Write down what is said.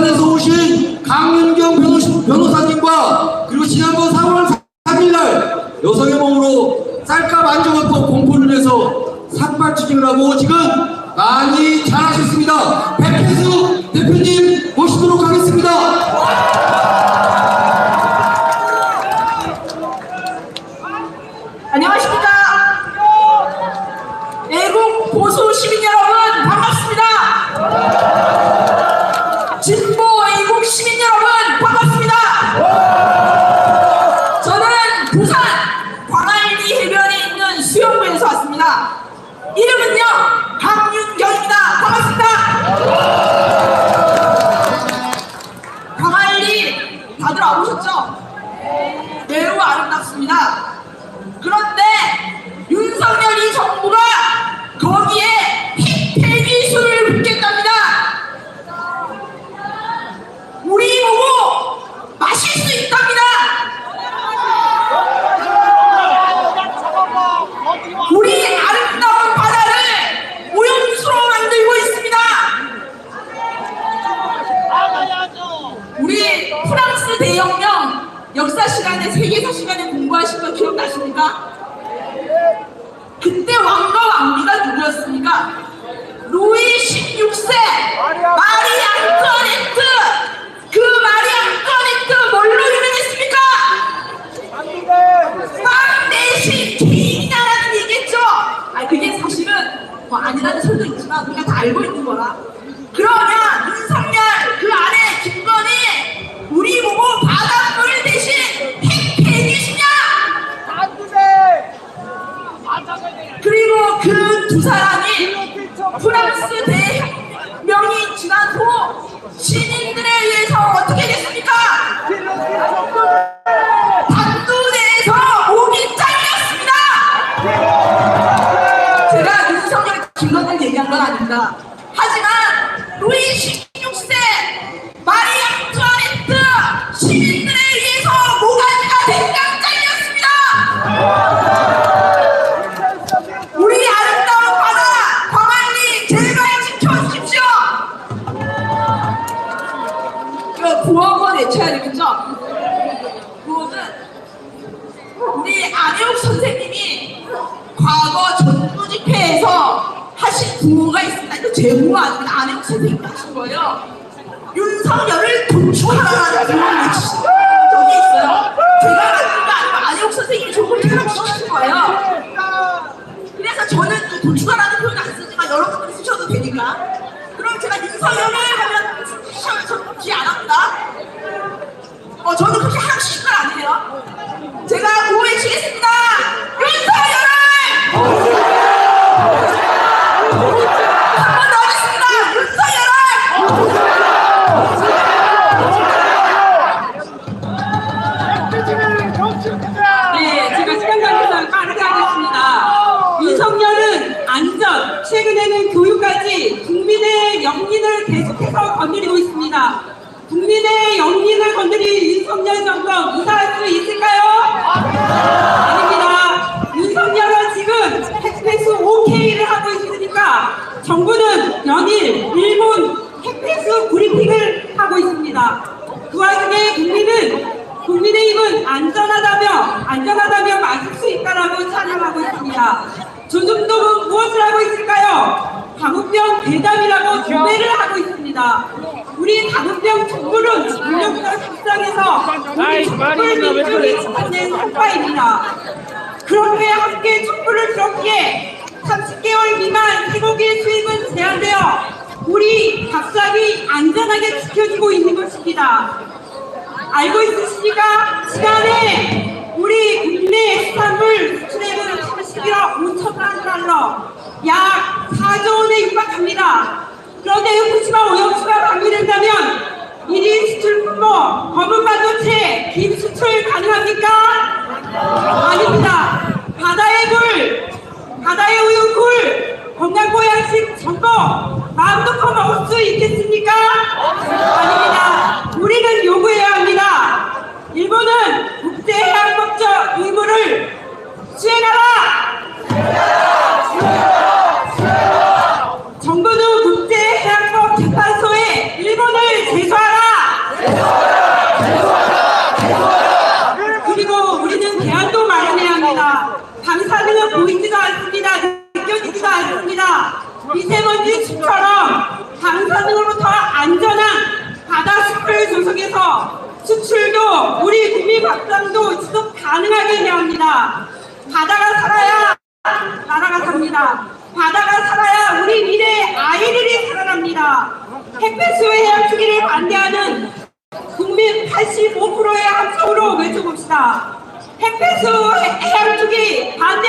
부산에서 오신 강윤경 변호사, 변호사님과 그리고 지난번 4월 3일날 여성의 몸으로 쌀값 안정화법 공포를 해서 삭발 추진을 하고 지금 많이 잘하셨습니다. 백혜수 대표님 모시도록 이름은요 박윤경입니다. 반갑습니다. 광안리 다들 와보셨죠? 매우 아름답습니다. 그런데 윤석열이 정부가 거기에 폐기술을 붙겠답니다. 우리 보고 마실 수 있답니다. 우리 아름다운 바다를 오염수로 만들고 있습니다. 우리 프랑스 대혁명 역사 시간에 세계사 시간에 공부하신 거 기억나십니까? 그때 왕과 왕비가 누구였습니까? 루이 16세 마리 앙토네트 그 마리 앙토네트 뭘로 유명했습니까? 빵 대신 개인이라는 얘기했죠. 아 그게 사실은 뭐 아니라는 설도 있지만 우리가 다 알고 있는 거라. 그러면 윤석열 지난 후 시민들에 의해서 어떻게 됐습니까? 단두대에서 목이 잘렸습니다. 제가 윤석열 김건희를 얘기한 건 아닙니다. 하지만 루이 16세 마리 앙투아네트 시민 우리 안혜욱 선생님이 과거 전부 집회에서 하신 구호가 있습니다. 이거 제 구호 아닙니다. 안혜욱 선생님이 하신 거예요. 윤석열을 도축하라는 구호를 외치신 적이 있어요. 제가 만든 거 아니고 안혜욱 선생님이 저걸 제작시키신 거예요. 그래서 저는 또 도축하라는 표현 안 쓰지만 여러분들이 쓰셔도 되니까. 그럼 제가 윤석열을 하면 쓰셔- 저 그렇게 안 합니다. 어, 저는 국민의 영린을 계속해서 건드리고 있습니다. 국민의 영린을 건드린 윤석열 정권 이사할 수 있을까요? 아닙니다. 윤석열은 지금 핵폐수 OK를 하고 있으니까 정부는 연일 일본 핵폐수 브리핑을 하고 있습니다. 그 와중에 국민은 국민의힘은 안전하다며 안전하다며 마실 수 있다라고 찬양하고 있습니다. 조중동은 무엇을 하고 있을까요? 당우병 대담이라고 조배를 하고 있습니다. 우리 당우병 촛불은 물력과 협상에서 우리 촛불 민중이 찾아낸 성과입니다. 그렇게 함께 촛불을 들었기에 30개월 미만 쇠고기 수입은 제한되어 우리 밥상이 안전하게 지켜지고 있는 것입니다. 알고 있으십니까? 시간에 우리 국내 수산물 수출액은 31억 5천만 달러, 약 4조 원에 육박합니다. 그런데 후쿠시마 오염수가 방류된다면 1인 수출 품목, 검은 반도체, 김 수출 가능합니까? 아닙니다. 바다의 굴, 바다의 우유 굴, 건강 보양식 전복, 마음 놓고 먹을 수 있겠습니까? 아닙니다. 우리는 요구해야 합니다. 일본은 국제해양법적 의무를 수행하라! 정부는 국제해양법 재판소에 일본을 제소하라! 속에서 수출도 우리 국민 밥상도 지속 가능하게 해야 합니다. 바다가 살아야 나라가 삽니다. 바다가 살아야 우리 미래 아이들이 살아납니다. 햇볕수 해양 투기를 반대하는 국민 85%의 함성으로 외쳐봅시다. 햇볕수 해양 투기 반대